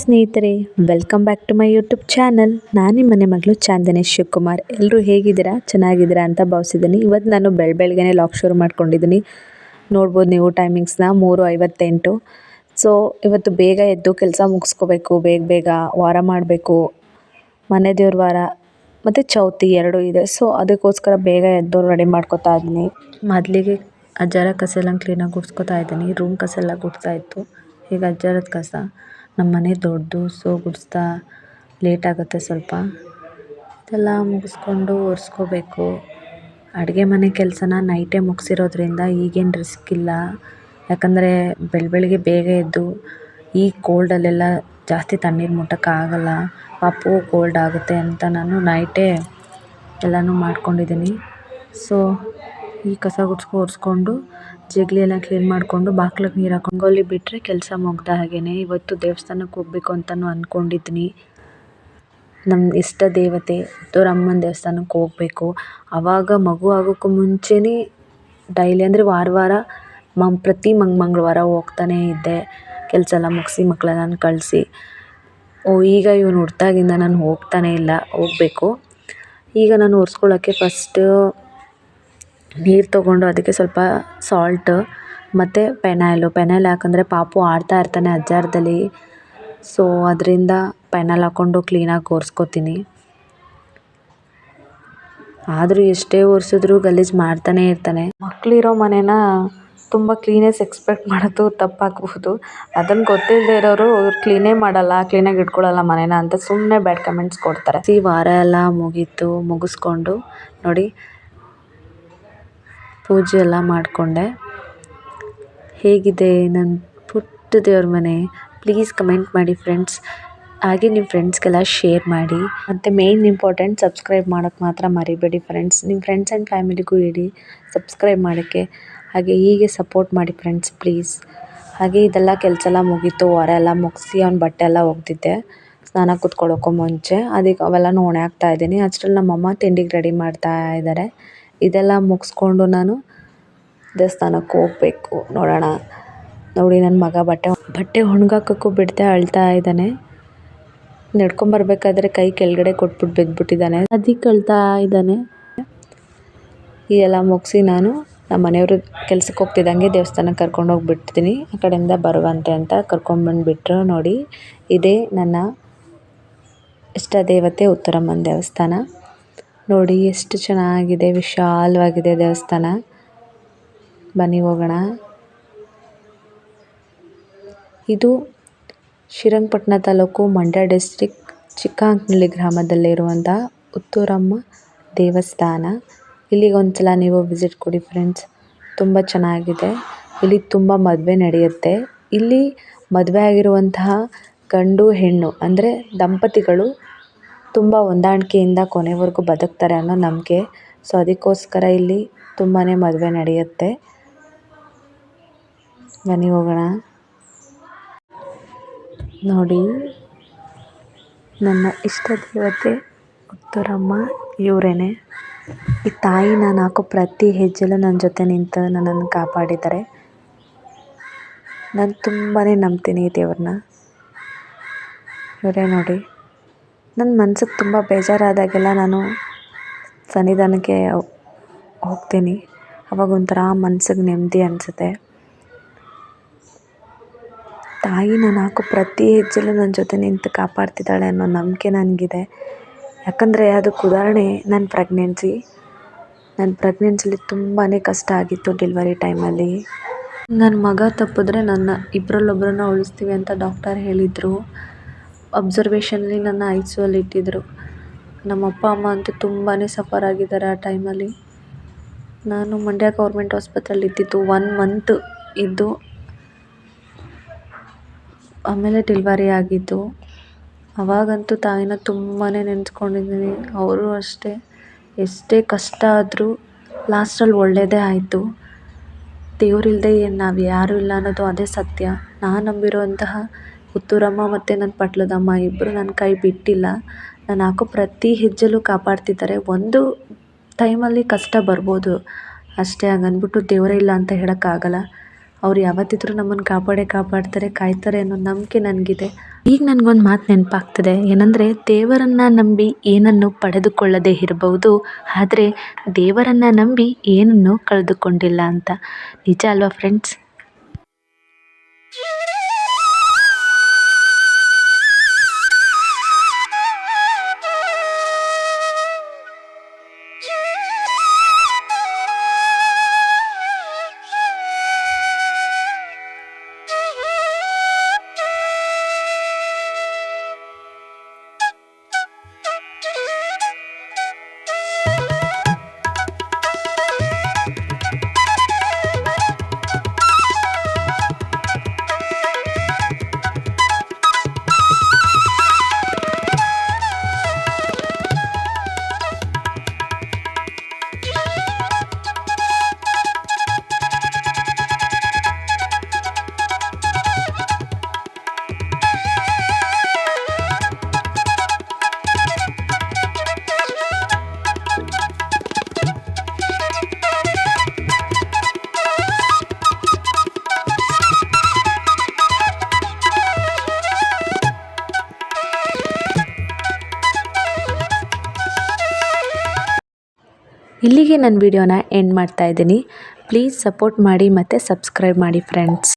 ಸ್ನೇಹಿತರೆ welcome back to my YouTube channel ನಾನು ನಿಮ್ಮ ಮನೆ ಮಗಳು ಚಾಂದನಿ ಶಿವಕುಮಾರ್. ಎಲ್ಲರೂ ಹೇಗಿದ್ದೀರಾ? ಚೆನ್ನಾಗಿದ್ದೀರಾ ಅಂತ ಭಾವಿಸಿದ್ದೀನಿ. ಇವತ್ತು ನಾನು ಬೆಳ ಬೆಳಗ್ಗೆ ಲಾಕ್ ಶುರು ಮಾಡ್ಕೊಂಡಿದ್ದೀನಿ. ನೋಡ್ಬೋದು ನೀವು ಟೈಮಿಂಗ್ಸ್ನ ಮೂರು ಐವತ್ತೆಂಟು. ಸೊ ಇವತ್ತು ಬೇಗ ಎದ್ದು ಕೆಲಸ ಮುಗಿಸ್ಕೋಬೇಕು. ಬೇಗ ಬೇಗ ವಾರ ಮಾಡಬೇಕು. ಮನೆ ದೇವ್ರ ವಾರ, ಮತ್ತು ಚೌತಿ ಎರಡೂ ಇದೆ. ಸೊ ಅದಕ್ಕೋಸ್ಕರ ಬೇಗ ಎದ್ದು ರೆಡಿ ಮಾಡ್ಕೋತಾ ಇದ್ದೀನಿ. ಮೊದಲಿಗೆ ಅಜ್ಜರ ಕಸ ಎಲ್ಲ ಕ್ಲೀನಾಗಿ ಗುಡ್ಸ್ಕೊತಾ ಇದ್ದೀನಿ. ರೂಮ್ ಕಸ ಎಲ್ಲ ಗುಡ್ತಾ ಇತ್ತು. ಈಗ ಅಜ್ಜಾರದ ಕಸ. ನಮ್ಮ ಮನೆ ದೊಡ್ಡದು ಸೊ ಗುಡಿಸ್ತಾ ಲೇಟ್ ಆಗುತ್ತೆ ಸ್ವಲ್ಪ. ಇದೆಲ್ಲ ಮುಗಿಸ್ಕೊಂಡು ಒರೆಸ್ಕೋಬೇಕು. ಅಡುಗೆ ಮನೆ ಕೆಲಸನ ನೈಟೇ ಮುಗಿಸಿರೋದ್ರಿಂದ ಈಗೇನು ರಿಸ್ಕ್ ಇಲ್ಲ. ಯಾಕಂದರೆ ಬೆಳ, ಬೆಳಗ್ಗೆ ಬೇಗ ಎದ್ದು ಈ ಕೋಲ್ಡಲ್ಲೆಲ್ಲ ಜಾಸ್ತಿ ತಣ್ಣೀರು ಮುಟ್ಟೋಕ್ಕಾಗಲ್ಲ ಪಾಪು ಕೋಲ್ಡ್ ಆಗುತ್ತೆ ಅಂತ ನಾನು ನೈಟೇ ಎಲ್ಲನೂ ಮಾಡ್ಕೊಂಡಿದ್ದೀನಿ. ಸೊ ಈ ಕಸ ಗುಡ್ಸ್ಕೊ ಒರೆಸ್ಕೊಂಡು ಜಗಲಿ ಎಲ್ಲ ಕ್ಲೀನ್ ಮಾಡಿಕೊಂಡು ಬಾಗ್ಲಿಗೆ ನೀರು ಹಾಕೊಂಡು ರಂಗೋಲಿ ಬಿಟ್ಟರೆ ಕೆಲಸ ಮುಗ್ದ ಹಾಗೇ ಇವತ್ತು ದೇವಸ್ಥಾನಕ್ಕೆ ಹೋಗ್ಬೇಕು ಅಂತಲೂ ಅಂದ್ಕೊಂಡಿದ್ದೀನಿ ನಮ್ಮ ಇಷ್ಟ ದೇವತೆ ಅಮ್ಮನ ದೇವಸ್ಥಾನಕ್ಕೆ ಹೋಗ್ಬೇಕು. ಆವಾಗ ಮಗು ಆಗೋಕ್ಕೂ ಮುಂಚೆನೇ ಡೈಲಿ ಅಂದರೆ ವಾರ ವಾರ ಮಂ, ಪ್ರತಿ ಮಂಗ್, ಮಂಗಳವಾರ ಹೋಗ್ತಾನೇ ಇದ್ದೆ. ಕೆಲಸ ಎಲ್ಲ ಮುಗಿಸಿ ಮಕ್ಕಳೆಲ್ಲ ಕಳಿಸಿ. ಓ, ಈಗ ಇವನು ಹುಟ್ದಾಗಿಂದ ನಾನು ಹೋಗ್ತಾನೆ ಇಲ್ಲ. ಹೋಗ್ಬೇಕು. ಈಗ ನಾನು ಒರೆಸ್ಕೊಳ್ಳೋಕ್ಕೆ ಫಸ್ಟು ನೀರು ತೊಗೊಂಡು ಅದಕ್ಕೆ ಸ್ವಲ್ಪ ಸಾಲ್ಟ್ ಮತ್ತು ಪೆನಾಯ್ಲು ಪೆನಾಯ್ಲ್ ಹಾಕಂದ್ರೆ ಪಾಪು ಆಡ್ತಾ ಇರ್ತಾನೆ ಅಜ್ಜಾರದಲ್ಲಿ. ಸೊ ಅದರಿಂದ ಪೆನಾಯ್ಲ್ ಹಾಕ್ಕೊಂಡು ಕ್ಲೀನಾಗಿ ಒರೆಸ್ಕೋತೀನಿ. ಆದರೂ ಎಷ್ಟೇ ಒರೆಸಿದ್ರು ಗಲೀಜು ಮಾಡ್ತಾನೆ ಇರ್ತಾನೆ. ಮಕ್ಕಳಿರೋ ಮನೇನ ತುಂಬ ಕ್ಲೀನೆಸ್ ಎಕ್ಸ್ಪೆಕ್ಟ್ ಮಾಡೋದು ತಪ್ಪಾಗಬಹುದು. ಅದನ್ನು ಗೊತ್ತಿಲ್ಲದೆ ಇರೋರು ಕ್ಲೀನೇ ಮಾಡಲ್ಲ ಕ್ಲೀನಾಗಿ ಇಟ್ಕೊಳ್ಳಲ್ಲ ಮನೇನ ಅಂತ ಸುಮ್ಮನೆ ಬ್ಯಾಡ್ ಕಮೆಂಟ್ಸ್ ಕೊಡ್ತಾರೆ. ಈ ವಾರ ಎಲ್ಲ ಮುಗೀತು, ಮುಗಿಸ್ಕೊಂಡು ನೋಡಿ ಪೂಜೆ ಎಲ್ಲ ಮಾಡಿಕೊಂಡೆ. ಹೇಗಿದೆ ನನ್ನ ಪುಟ್ಟ ದೇವ್ರ ಮನೆ? ಪ್ಲೀಸ್ ಕಮೆಂಟ್ ಮಾಡಿ ಫ್ರೆಂಡ್ಸ್ ಹಾಗೆ ನಿಮ್ಮ ಫ್ರೆಂಡ್ಸ್ಗೆಲ್ಲ ಶೇರ್ ಮಾಡಿ. ಮತ್ತು ಮೇಯ್ನ್ ಇಂಪಾರ್ಟೆಂಟ್ ಸಬ್ಸ್ಕ್ರೈಬ್ ಮಾಡೋಕ್ಕೆ ಮಾತ್ರ ಮರಿಬೇಡಿ ಫ್ರೆಂಡ್ಸ್ ನಿಮ್ಮ ಫ್ರೆಂಡ್ಸ್ ಆ್ಯಂಡ್ ಫ್ಯಾಮಿಲಿಗೂ ಇಡಿ ಸಬ್ಸ್ಕ್ರೈಬ್ ಮಾಡೋಕ್ಕೆ. ಹಾಗೆ ಹೀಗೆ ಸಪೋರ್ಟ್ ಮಾಡಿ ಫ್ರೆಂಡ್ಸ್ ಪ್ಲೀಸ್ ಹಾಗೆ ಇದೆಲ್ಲ ಕೆಲಸ ಎಲ್ಲ ಮುಗೀತು. ಹೊರ ಎಲ್ಲ ಮುಗಿಸಿ ಅವ್ನ ಬಟ್ಟೆ ಎಲ್ಲ ಒಗೆದಿದ್ದೆ. ಸ್ನಾನ ಕೂತ್ಕೊಳ್ಳೋಕ್ಕೂ ಮುಂಚೆ. ಅದಕ್ಕೆ ಅವೆಲ್ಲ ಒಣ ಹಾಕ್ತಾ ಇದ್ದೀನಿ. ಅಷ್ಟರಲ್ಲಿ ನಮ್ಮಮ್ಮ ತಿಂಡಿಗೆ ರೆಡಿ ಮಾಡ್ತಾ ಇದ್ದಾರೆ ಇದೆಲ್ಲ ಮುಗಿಸ್ಕೊಂಡು ನಾನು ದೇವಸ್ಥಾನಕ್ಕೆ ಹೋಗ್ಬೇಕು. ನೋಡೋಣ. ನೋಡಿ ನನ್ನ ಮಗ ಬಟ್ಟೆ ಬಟ್ಟೆ ಒಣ್ಗಾಕೋಕ್ಕೂ ಬಿಡದೆ ಅಳ್ತಾ ಇದ್ದಾನೆ. ನಡ್ಕೊಂಬರ್ಬೇಕಾದ್ರೆ ಕೈ ಕೆಳಗಡೆ ಕೊಟ್ಬಿಟ್ಟು ಬಿದ್ದುಬಿಟ್ಟಿದ್ದಾನೆ ಅದಕ್ಕೆ ಅಳ್ತಾ ಇದ್ದಾನೆ. ಈ ಎಲ್ಲ ಮುಗಿಸಿ ನಾನು ನಮ್ಮ ಮನೆಯವರು ಕೆಲ್ಸಕ್ಕೆ ಹೋಗ್ತಿದ್ದಂಗೆ ದೇವಸ್ಥಾನಕ್ಕೆ ಕರ್ಕೊಂಡು ಹೋಗ್ಬಿಡ್ತೀನಿ ಆ ಕಡೆಯಿಂದ ಬರುವಂತೆ ಅಂತ ಕರ್ಕೊಂಬಂದುಬಿಟ್ರು ನೋಡಿ. ಇದೇ ನನ್ನ ಇಷ್ಟ ದೇವತೆ ಉತ್ತರಮ್ಮನ ದೇವಸ್ಥಾನ. ನೋಡಿ, ಎಷ್ಟು ಚೆನ್ನಾಗಿದೆ, ವಿಶಾಲವಾಗಿದೆ ದೇವಸ್ಥಾನ. ಬನ್ನಿ ಹೋಗೋಣ. ಇದು ಶ್ರೀರಂಗಪಟ್ಟಣ ತಾಲೂಕು ಮಂಡ್ಯ ಡಿಸ್ಟ್ರಿಕ್ ಚಿಕ್ಕಾಂಕ್ನಳ್ಳಿ ಗ್ರಾಮದಲ್ಲಿರುವಂಥ ಉತ್ತೂರಮ್ಮ ದೇವಸ್ಥಾನ. ಇಲ್ಲಿಗೆ ಒಂದ್ಸಲ ನೀವು ವಿಸಿಟ್ ಕೊಡಿ ಫ್ರೆಂಡ್ಸ್. ತುಂಬ ಚೆನ್ನಾಗಿದೆ. ಇಲ್ಲಿ ತುಂಬ ಮದುವೆ ನಡೆಯುತ್ತೆ. ಇಲ್ಲಿ ಮದುವೆ ಆಗಿರುವಂತಹ ಗಂಡು ಹೆಣ್ಣು ಅಂದರೆ ದಂಪತಿಗಳು ತುಂಬ ಹೊಂದಾಣಿಕೆಯಿಂದ ಕೊನೆವರೆಗೂ ಬದುಕ್ತಾರೆ ಅನ್ನೋ ನಂಬಿಕೆ. ಸೊ, ಅದಕ್ಕೋಸ್ಕರ ಇಲ್ಲಿ ತುಂಬಾ ಮದುವೆ ನಡೆಯುತ್ತೆ. ಬನ್ನಿ ಹೋಗೋಣ. ನೋಡಿ, ನನ್ನ ಇಷ್ಟ ದೇವತೆ ಉತ್ತರಮ್ಮ ಇವರೇನೆ. ಈ ತಾಯಿ ನಾನು ಹಾಕೋ ಪ್ರತಿ ಹೆಜ್ಜೆಲೂ ನನ್ನ ಜೊತೆ ನಿಂತು ನನ್ನನ್ನು ಕಾಪಾಡಿದ್ದಾರೆ. ನಾನು ತುಂಬಾ ನಂಬ್ತೀನಿ ಈ ದೇವ್ರನ್ನ. ಇವರೇ ನೋಡಿ. ನನ್ನ ಮನ್ಸಿಗೆ ತುಂಬ ಬೇಜಾರಾದಾಗೆಲ್ಲ ನಾನು ಸನ್ನಿಧಾನಕ್ಕೆ ಹೋಗ್ತೀನಿ. ಅವಾಗ ಒಂಥರ ಮನ್ಸಿಗೆ ನೆಮ್ಮದಿ ಅನಿಸುತ್ತೆ. ತಾಯಿ ನಾನು ಹಾಕೋ ಪ್ರತಿ ಹೆಜ್ಜೆಲ್ಲೂ ನನ್ನ ಜೊತೆ ನಿಂತು ಕಾಪಾಡ್ತಿದ್ದಾಳೆ ಅನ್ನೋ ನಂಬಿಕೆ ನನಗಿದೆ. ಯಾಕಂದರೆ ಅದಕ್ಕೆ ಉದಾಹರಣೆ ನನ್ನ ಪ್ರೆಗ್ನೆನ್ಸಿ. ನನ್ನ ಪ್ರೆಗ್ನೆನ್ಸಿಲಿ ತುಂಬಾ ಕಷ್ಟ ಆಗಿತ್ತು ಡೆಲಿವರಿ ಟೈಮಲ್ಲಿ. ನನ್ನ ಮಗ ತಪ್ಪಿದ್ರೆ ನನ್ನ ಇಬ್ಬರಲ್ಲೊಬ್ರನ್ನ ಉಳಿಸ್ತೀವಿ ಅಂತ ಡಾಕ್ಟರ್ ಹೇಳಿದರು. ಅಬ್ಸರ್ವೇಷನ್ಲಿ ನನ್ನ ಐ ಇಟ್ಟಿದ್ದರು ನಮ್ಮ ಅಪ್ಪ ಅಮ್ಮ ಅಂತೂ ತುಂಬಾ ಸಫರ್ ಆಗಿದ್ದಾರೆ ಆ ಟೈಮಲ್ಲಿ ನಾನು ಮಂಡ್ಯ ಗೌರ್ಮೆಂಟ್ ಆಸ್ಪತ್ರೆಯಲ್ಲಿ ಇದ್ದಿದ್ದು ಒನ್ ಮಂತ್ ಇದ್ದು, ಆಮೇಲೆ ಡೆಲ್ವರಿ ಆಗಿದ್ದು. ಅವಾಗಂತೂ ತಾಯಿನ ತುಂಬಾ ನೆನೆಸ್ಕೊಂಡಿದ್ದೀನಿ. ಅವರು ಅಷ್ಟೇ, ಎಷ್ಟೇ ಕಷ್ಟ ಆದರೂ ಲಾಸ್ಟಲ್ಲಿ ಒಳ್ಳೆಯದೇ ಆಯಿತು. ದೇವರಿಲ್ಲದೆ ಏನು ನಾವು ಯಾರೂ ಇಲ್ಲ ಅನ್ನೋದು ಅದೇ ಸತ್ಯ. ನಾನು ನಂಬಿರುವಂತಹ ಪುತ್ತೂರಮ್ಮ ಮತ್ತು ನನ್ನ ಪಟ್ಲದಮ್ಮ ಇಬ್ಬರು ನನ್ನ ಕೈ ಬಿಟ್ಟಿಲ್ಲ. ನಾನು ಹಾಕೋ ಪ್ರತಿ ಹೆಜ್ಜೆಲೂ ಕಾಪಾಡ್ತಿದ್ದಾರೆ. ಒಂದು ಟೈಮಲ್ಲಿ ಕಷ್ಟ ಬರ್ಬೋದು. ಅಷ್ಟೇ ಹಾಗನ್ಬಿಟ್ಟು ದೇವರೇ ಇಲ್ಲ ಅಂತ ಹೇಳೋಕ್ಕಾಗಲ್ಲ. ಅವ್ರು ಯಾವತ್ತಿದ್ರೂ ನಮ್ಮನ್ನು ಕಾಪಾಡೇ ಕಾಪಾಡ್ತಾರೆ, ಕಾಯ್ತಾರೆ ಅನ್ನೋ ನಂಬಿಕೆ ನನಗಿದೆ. ಈಗ ನನಗೊಂದು ಮಾತು ನೆನಪಾಗ್ತದೆ. ಏನಂದರೆ, ದೇವರನ್ನು ನಂಬಿ ಏನನ್ನು ಪಡೆದುಕೊಳ್ಳದೇ ಇರಬಹುದು ಆದರೆ ದೇವರನ್ನು ನಂಬಿ ಏನನ್ನು ಕಳೆದುಕೊಂಡಿಲ್ಲ ಅಂತ. ನಿಜ ಅಲ್ವಾ ಫ್ರೆಂಡ್ಸ್ ಇಲ್ಲಿಗೆ ನನ್ನ ವಿಡಿಯೋನ ಎಂಡ್ ಮಾಡ್ತಾ ಇದ್ದೀನಿ. ಪ್ಲೀಸ್ ಸಪೋರ್ಟ್ ಮಾಡಿ ಮತ್ತು ಸಬ್ಸ್ಕ್ರೈಬ್ ಮಾಡಿ ಫ್ರೆಂಡ್ಸ್